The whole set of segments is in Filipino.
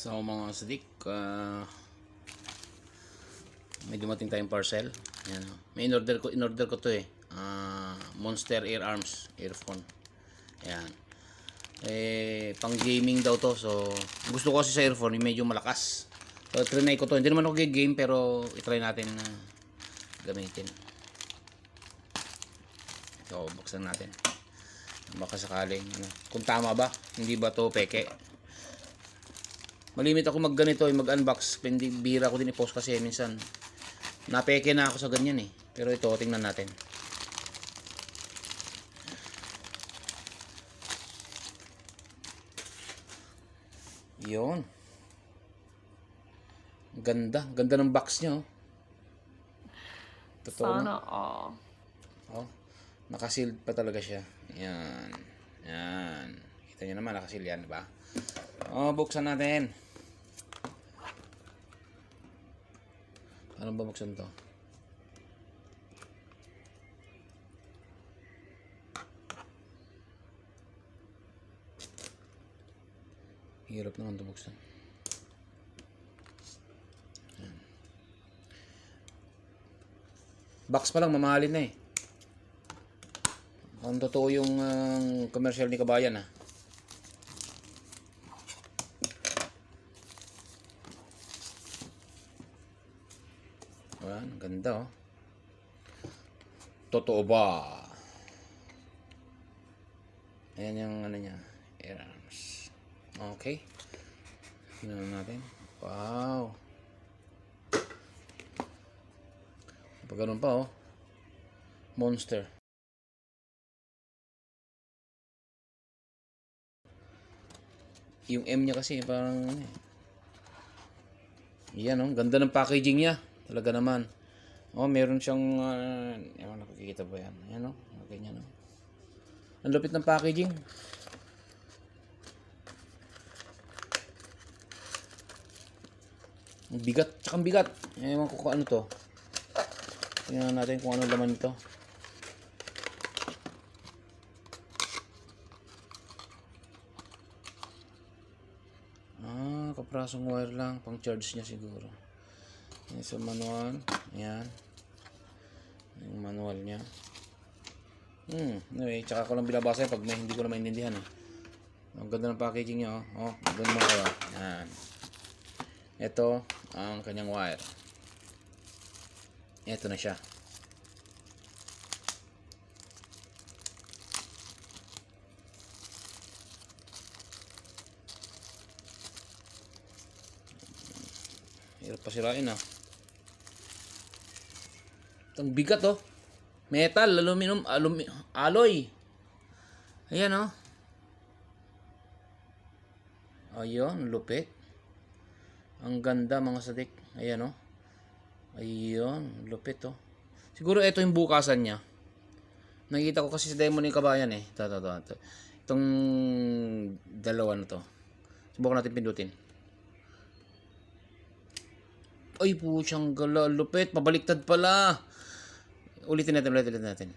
So mga sadik, ah, may dumating tayong parcel. Yan. oh. May in-order ko, in-order ko to eh. Ah, Monster Air Arms earphone. Yan. Eh, pang gaming daw to. So, gusto ko kasi sa earphone, medyo malakas. So, trinay ko to. Hindi naman ako game pero itry natin na gamitin. So, buksan natin. Baka sakaling, ano, kung tama ba, hindi ba to peke. Malimit ako mag ganito, eh, mag-unbox. Bira ko din i-post kasi minsan napeke na ako sa ganyan eh. Pero ito, tingnan natin. Yun. Ganda. Ganda ng box niya oh. Totoo na. Sana all. Oh, nakasealed pa talaga siya. Yan. Yan. Kita niyo naman, nakaseal yan, ba? Oh, buksan natin. Ano ba buksan to? Hirap naman ito buksan. Yan. Box pa lang, mamahalin na eh. Ang totoo yung ah, commercial ni Kabayan ah. Ayan, ganda oh. Totoo ba? Ayan yung ano niya. Air arms. Okay. Tingnan natin. Wow. Pag ganun pa oh. Monster. Yung M niya kasi parang ano eh. Yan oh, ganda ng packaging niya. Talaga naman. Oh, meron siyang uh, ewan nakikita ba yan? Ayan oh, ganyan oh. Ang lupit ng packaging. Ang bigat, tsaka ang bigat. Ewan ko kung ano to. Tingnan natin kung ano laman nito. Ah, kaprasong wire lang. Pang charge niya siguro. Yan sa manual. Ayan. Yung manual niya. Hmm. Anyway, tsaka ko lang binabasa pag may hindi ko na maintindihan eh. Ang ganda ng packaging niya oh. Oh, ganda mo kayo. Yan. Ito ang kanyang wire. Ito na siya. Hirap pa sirain ah. Ang bigat oh. Metal, aluminum, alumi, alloy. Ayan oh. Ayun, lupit. Ang ganda mga sadik. Ayan oh. Ayun, lupit oh. Siguro ito yung bukasan niya. Nakita ko kasi sa demo ni Kabayan eh. Ito, ito, ito, ito. Itong dalawa na to. Subukan natin pindutin. Ay, pusyang gala. Lupit. Pabaliktad pala. Ulitin natin, ulitin natin.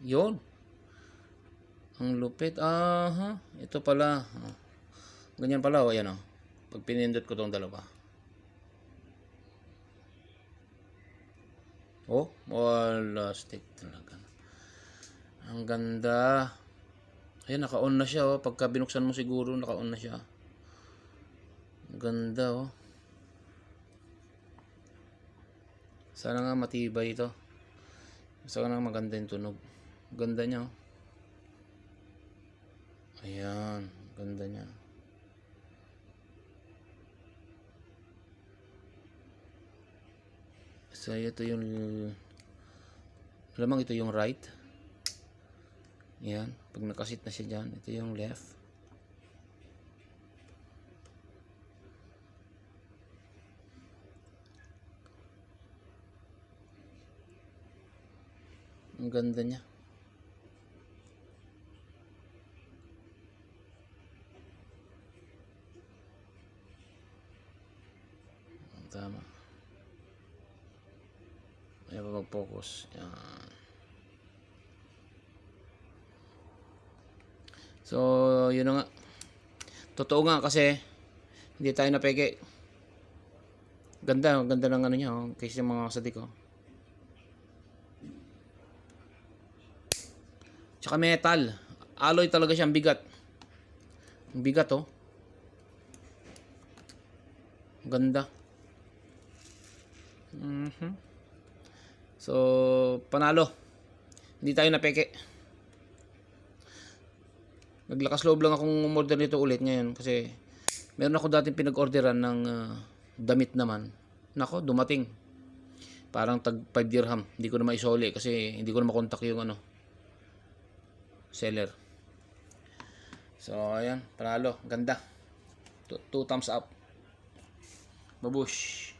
Yun. Ang lupit. Aha. Ito pala. Ganyan pala. O, ayan o. Pag pinindot ko tong dalawa. Oh, wala stick talaga. Ang ganda. Ayan, naka-on na siya. Oh. Pagka binuksan mo siguro, naka-on na siya. Ang ganda, oh. Sana nga matibay ito. Sana nga maganda yung tunog. Ganda niya, oh. Ayan, ganda niya. So, ito yung Alamang ito yung right. Yan. Pag nakasit na siya dyan, ito yung left. Ang ganda niya. Tama. Ayaw pa mag-focus. Yan. So, yun na nga. Totoo nga kasi, Hindi tayo napeke. Ganda, ganda ng ano niya, oh, yung mga sadik ko. Tsaka metal. Alloy talaga siya, ang bigat. Ang bigat, oh. Ganda. Mhm. So, panalo. Hindi tayo napeke. Naglakas loob lang akong umorder nito ulit ngayon kasi meron ako dating pinag-orderan ng ah, damit naman. Nako, dumating. Parang tag 5 dirham. Hindi ko na maisoli kasi hindi ko na makontak yung ano seller. So, ayan, panalo. Ganda. Two, two thumbs up. Babush.